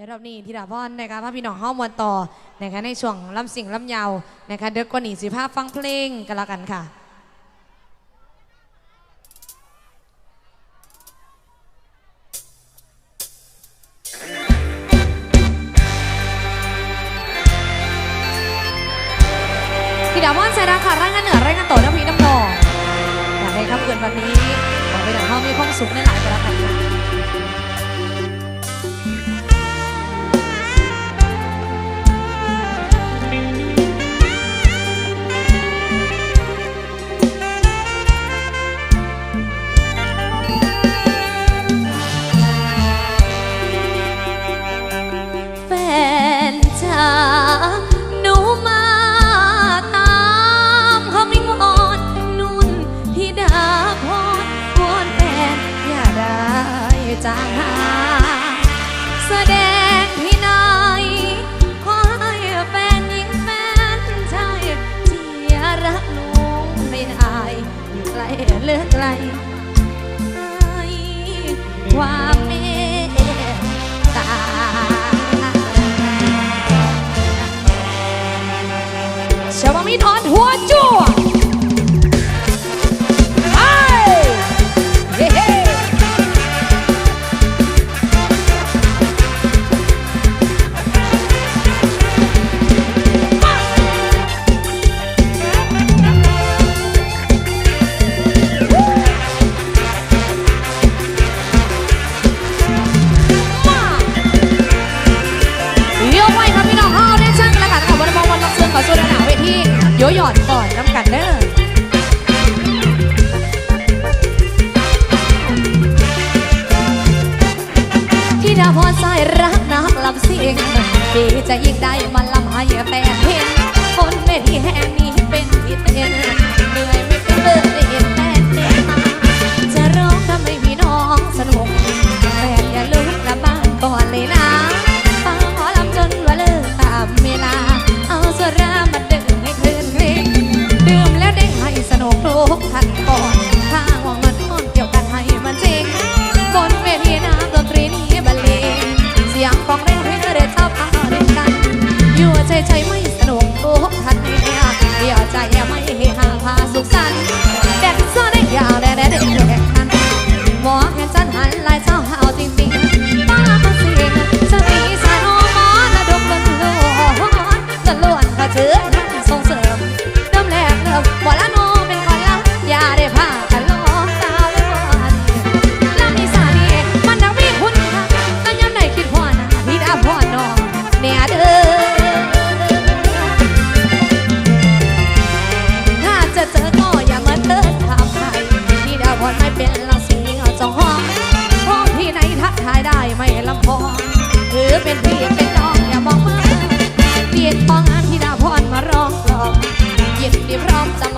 ดี๋ยวรอบนี้ที่ดาพอนนะคะพาพี่น้องห้องมวนต่อนะคะในช่วงลำสิงลำยาวนะคะเด็กกว่าหนีสิภาพฟังเพลงกันละกันค่ะ เหลือไกลไว่า นังเสริมเริ่มแรกเริ่มบ่ละโนเป็นก่นแล้อย่าได้พากันลองสาเลยวันลำอีสานีมันน่ะมีคุณค่าแต่ยามคิดฮอหนาพี่ดาพ่อน้องแม่เด้อถ้าจะเจอก็อย่ามาเดินถามใคพี่ดาพ่อไม่เป็นลังสีเงาจองห้องห้อที่ไหนทักทายได้ไม่ลำพองหรือเป็นพี่เป็นน้องอย่ามองมาเปลี่ยนปอง บที่พร้อมเสมอ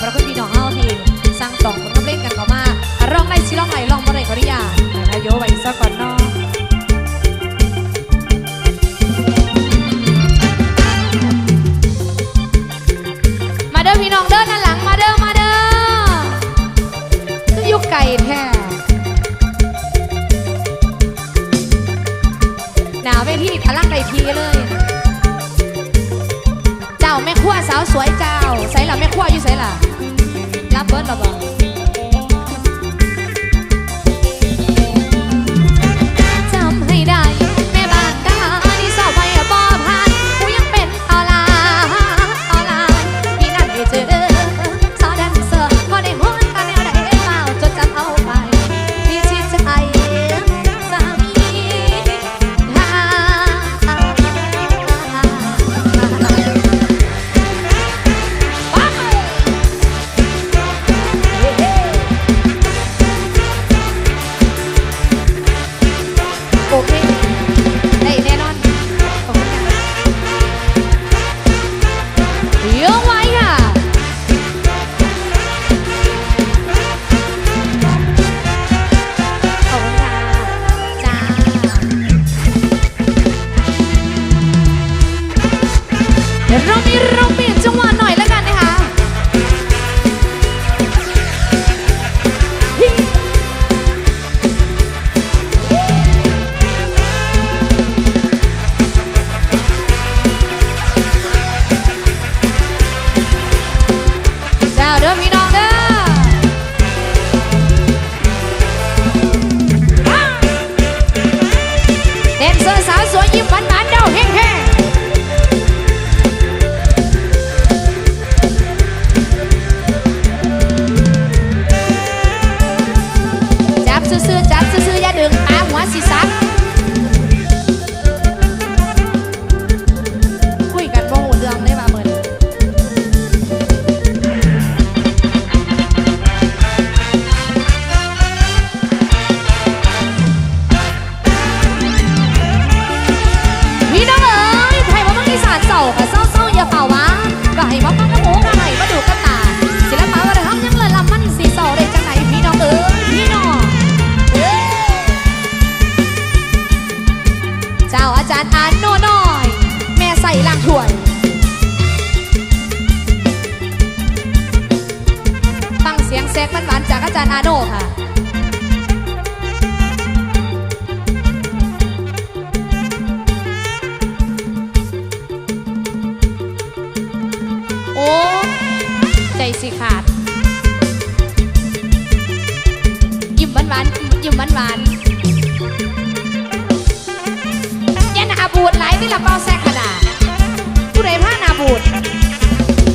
พระคุณพี่น้องเฮาทีสร้างต่องคนก็เล่นกันเข้ามาร้องได้ชิร้องไหลร้องบ่ได้ขออนุญาตายโยไว้ซะก่อนเนาะมาเด้อพี่น้องเด้อนั่นหลังมาเด้อมาเด้อยุกไก่แท้หนาวไปที่พลังไดทีเลย ขั้วสาวสวยเจ้าใส่ล่ะแม่ขั้วอยู่ใส่ล่ะรับเบิร์ดระเบิด เรามีเรามีจังหวะหน่อย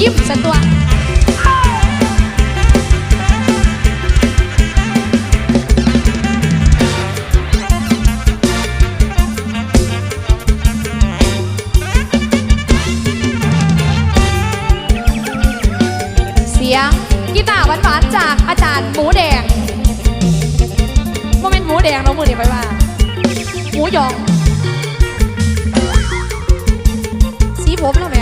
ยิ้มสักตัวเสียงกีตาร์หวานๆจากอาจารย์หมูแดงโมเมนต์หมูแดงเราหมูเดียไปว่า หมูหยอง สีผมเล้วไหม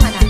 Johanna.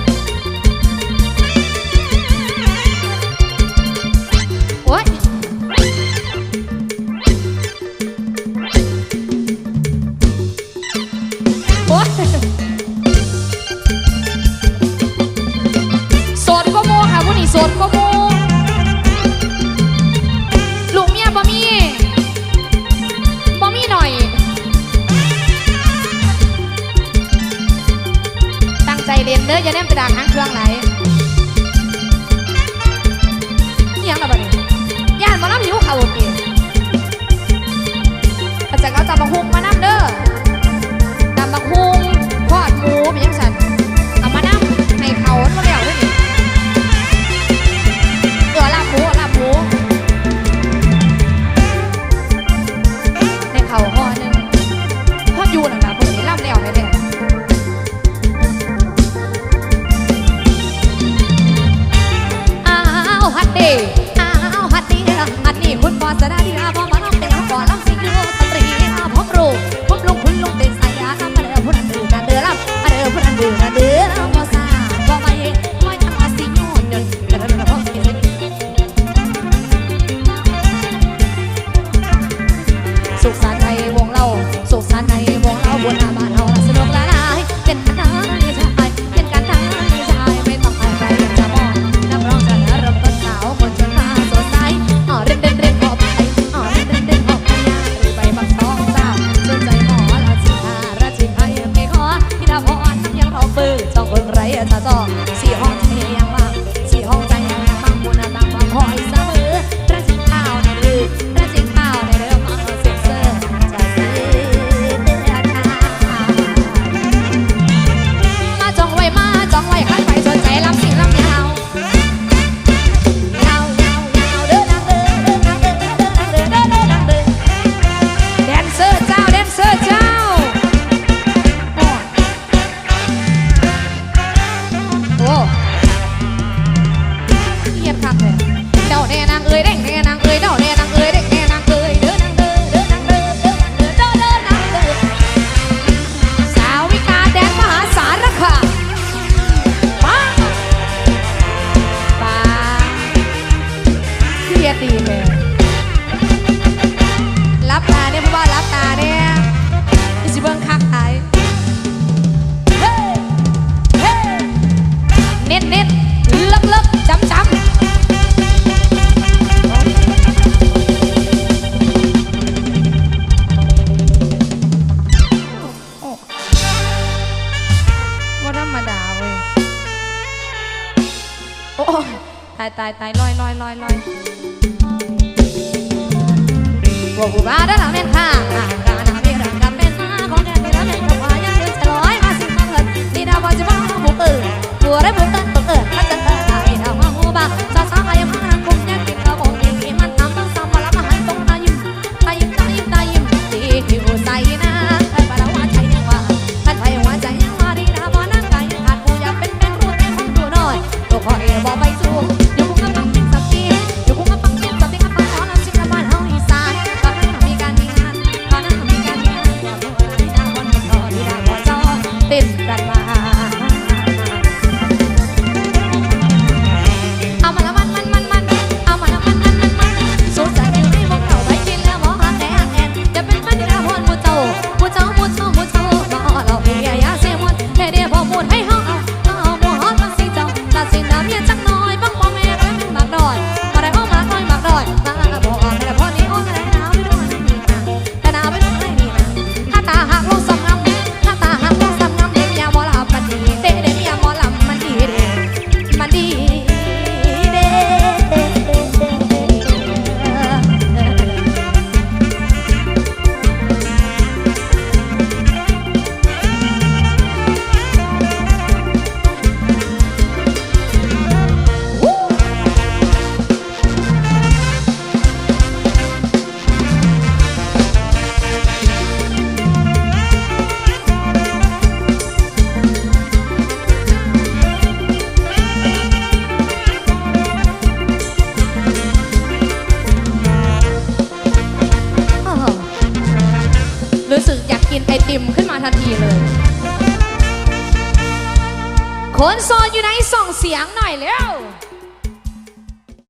สะสอสี่ห้องเทียงายตายตายลอยลอยลอยลอยพวกผู้บ้าด้านหลังแม่นข้างหงกาหนังมีรังกันเป็นของแดนไปแล้วแม่กับหวายังเดินจะลอยมาสิบมาเถิดนี่ดาวจะบ้าหมูเปิดหัวได้หมูเติน คนโสดอยู่ไหนส่งเสียงหน่อยเร็ว